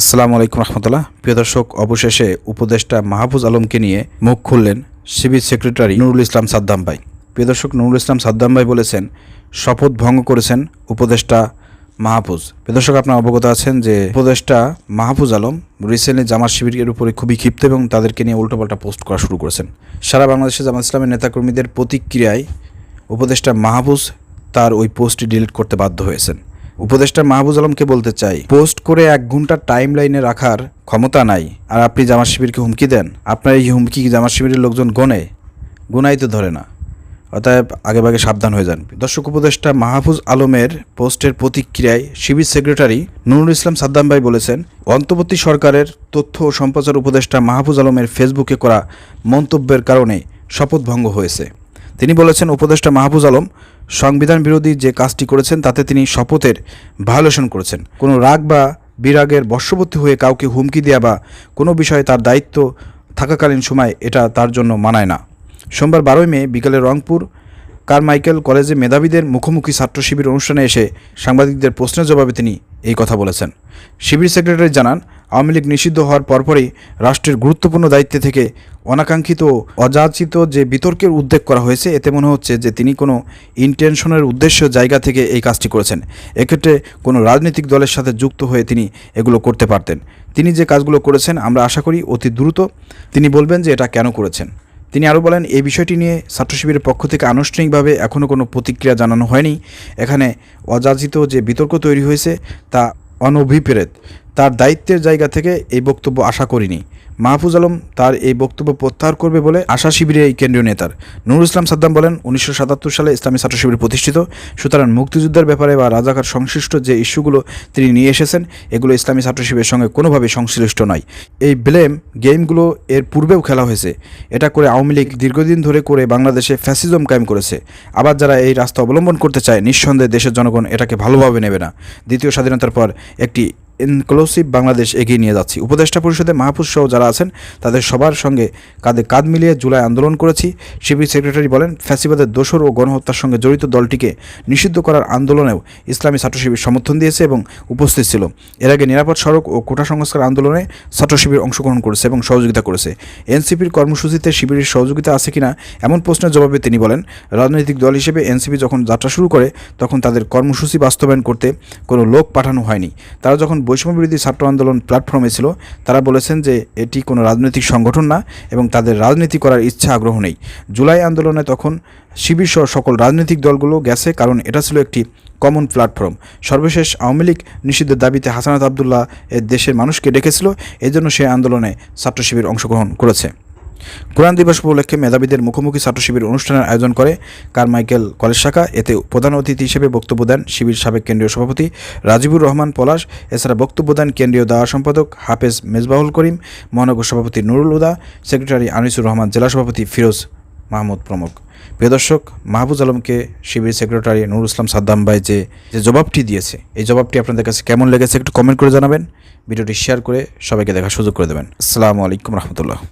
আসসালামু আলাইকুম রহমতুল্লাহ। প্রিয় দর্শক, অবশেষে উপদেষ্টা মাহফুজ আলমকে নিয়ে মুখ খুললেন সিভিল সেক্রেটারি নুরুল ইসলাম সাদ্দাম ভাই। প্রিয় দর্শক, নুরুল ইসলাম সাদ্দাম ভাই বলেছেন, শপথ ভঙ্গ করেছেন উপদেষ্টা মাহফুজ। দর্শক, আপনার অবগত আছেন যে উপদেষ্টা মাহফুজ আলম রিসেন্টলি জামাত শিবিরের উপরে খুবই ক্ষিপ্ত এবং তাদেরকে নিয়ে উল্টোপাল্টা পোস্ট করা শুরু করেছেন। সারা বাংলাদেশে জামাত ইসলামের নেতাকর্মীদের প্রতিক্রিয়ায় উপদেষ্টা মাহফুজ তার ওই পোস্টটি ডিলিট করতে বাধ্য হয়েছেন। উপদেষ্টা মাহবুজ আলমকে বলতে চাই, পোস্ট করে এক ঘণ্টা টাইম লাইনে রাখার ক্ষমতা নাই। আর আপনি জামাত শিবিরকে হুমকি দেন? আপনার এই হুমকি জামাত শিবিরের লোকজন গনে? গুনাই তো ধরে না। অতএব আগেভাগে সাবধান হয়ে যান। দর্শক উপদেষ্টা মাহফুজ আলমের পোস্টের প্রতিক্রিয়ায় শিবির সেক্রেটারি নুরুল ইসলাম সাদ্দাম ভাই বলেছেন, অন্তর্বর্তী সরকারের তথ্য ও সম্প্রচার উপদেষ্টা মাহফুজ আলমের ফেসবুকে করা মন্তব্যের কারণে শপথভঙ্গ হয়েছে। তিনি বলেছেন, উপদেষ্টা মাহবুজ আলম, সংবিধান বিরোধী যে কাজটি করেছেন, তাতে তিনি শপথের ভায়োলেশন করেছেন। কোনো রাগ বা বিরাগের বর্ষবর্তী হয়ে কাউকে হুমকি দেওয়া বা কোনো বিষয়ে তার দায়িত্ব থাকাকালীন সময় এটা তার জন্য মানায় না। সোমবার বারোই মে বিকালে রংপুর কারমাইকেল কলেজে মেধাবীদের মুখোমুখি ছাত্র শিবির অনুষ্ঠানে এসে সাংবাদিকদের প্রশ্নের জবাবে তিনি এই কথা বলেছেন। শিবির সেক্রেটারি জানান, আওয়ামী লীগ নিষিদ্ধ হওয়ার পরপরই রাষ্ট্রের গুরুত্বপূর্ণ দায়িত্ব থেকে অনাকাঙ্ক্ষিত অযাচিত যে বিতর্কের উদ্যোগ করা হয়েছে, এতে মনে হচ্ছে যে তিনি কোনো ইন্টেনশনের উদ্দেশ্য জায়গা থেকে এই কাজটি করেছেন। এক্ষেত্রে কোনো রাজনৈতিক দলের সাথে যুক্ত হয়ে তিনি এগুলো করতে পারতেন। তিনি যে কাজগুলো করেছেন, আমরা আশা করি অতি দ্রুত তিনি বলবেন যে এটা কেন করেছেন। তিনি আরও বলেন, এই বিষয়টি নিয়ে ছাত্রশিবিরের পক্ষ থেকে আনুষ্ঠানিকভাবে এখনও কোনো প্রতিক্রিয়া জানানো হয়নি। এখানে অযাচিত যে বিতর্ক তৈরি হয়েছে তা অনভিপ্রেত। তার দায়িত্বের জায়গা থেকে এই বক্তব্য আশা করিনি। মাহফুজ আলম তার এই বক্তব্য প্রত্যাহার করবে বলে আশা শিবিরের এই কেন্দ্রীয় নেতার। নুরুল ইসলাম সাদ্দাম বলেন, উনিশশো সাতাত্তর সালে ইসলামী ছাত্র শিবির প্রতিষ্ঠিত। সুতরাং মুক্তিযুদ্ধের ব্যাপারে বা রাজাকার সংশ্লিষ্ট যে ইস্যুগুলো তিনি নিয়ে এসেছেন, এগুলো ইসলামী ছাত্র শিবিরের সঙ্গে কোনোভাবে সংশ্লিষ্ট নয়। এই ব্লেম গেমগুলো এর পূর্বেও খেলা হয়েছে। এটা করে আওয়ামী লীগ দীর্ঘদিন ধরে করে বাংলাদেশে ফ্যাসিজম কায়েম করেছে। আবার যারা এই রাস্তা অবলম্বন করতে চায়, নিঃসন্দেহে দেশের জনগণ এটাকে ভালোভাবে নেবে না। দ্বিতীয় স্বাধীনতার পর একটি ইনক্লুসিভ বাংলাদেশ এগিয়ে নিয়ে যাচ্ছি। উপদেষ্টা পরিষদে মাহফুজ সহ যারা আছেন, তাদের সবার সঙ্গে কাঁধে কাঁধ মিলিয়ে জুলাই আন্দোলন করেছি। শিবির সেক্রেটারি বলেন ফ্যাসিবাদের দোসর ও গণহত্যার সঙ্গে জড়িত দলটিকে নিষিদ্ধ করার আন্দোলনেও ইসলামী ছাত্র শিবির সমর্থন দিয়েছে এবং উপস্থিত ছিল। এর আগে নিরাপদ সড়ক ও কোটা সংস্কার আন্দোলনে ছাত্র শিবির অংশগ্রহণ করেছে এবং সহযোগিতা করেছে। এনসিপির কর্মসূচিতে শিবিরের সহযোগিতা আছে কিনা এমন প্রশ্নের জবাবে তিনি বলেন, রাজনৈতিক দল হিসেবে এনসিপি যখন যাত্রা শুরু করে, তখন তাদের কর্মসূচি বাস্তবায়ন করতে কোনো লোক পাঠানো হয়নি। তারা যখন বৈষম্যবিরোধী ছাত্র আন্দোলন প্ল্যাটফর্মে ছিল, তারা বলেছেন যে এটি কোনো রাজনৈতিক সংগঠন না এবং তাদের রাজনীতি করার ইচ্ছা আগ্রহ নেই। জুলাই আন্দোলনে তখন শিবির সহ সকল রাজনৈতিক দলগুলো গেছে, কারণ এটা ছিল একটি কমন প্ল্যাটফর্ম সর্বশেষ আওয়ামী লীগ নিষিদ্ধের দাবিতে হাসানাত আবদুল্লাহ এর দেশের মানুষকে ডেকেছিল, এজন্য সে আন্দোলনে ছাত্র শিবির অংশগ্রহণ করেছে। কোরআন দিবস উপলক্ষে মেধাবীদের মুখোমুখি ছাত্র শিবির অনুষ্ঠানের আয়োজন করে কারমাইকেল কলেজ শাখা। এতে প্রধান অতিথি হিসেবে বক্তব্য দেন শিবির সাবেক কেন্দ্রীয় সভাপতি রাজিবুর রহমান পলাশ। এছাড়া বক্তব্য দেন কেন্দ্রীয় দাওয়া সম্পাদক হাফেজ মেজবাহুল করিম, মহানগর সভাপতি নুরুল উদা সেক্রেটারি আনিসুর রহমান, জেলা সভাপতি ফিরোজ মাহমুদ প্রমুখ। প্রিয় দর্শক, মাহবুজ আলমকে শিবির সেক্রেটারি নুরুল ইসলাম সাদ্দাম ভাই যে যে জবাবটি দিয়েছে, এই জবাবটি আপনাদের কাছে কেমন লেগেছে একটু কমেন্ট করে জানাবেন। ভিডিওটি শেয়ার করে সবাইকে দেখার সুযোগ করে দেবেন। আসসালামু আলাইকুম রহমতুল্লাহ।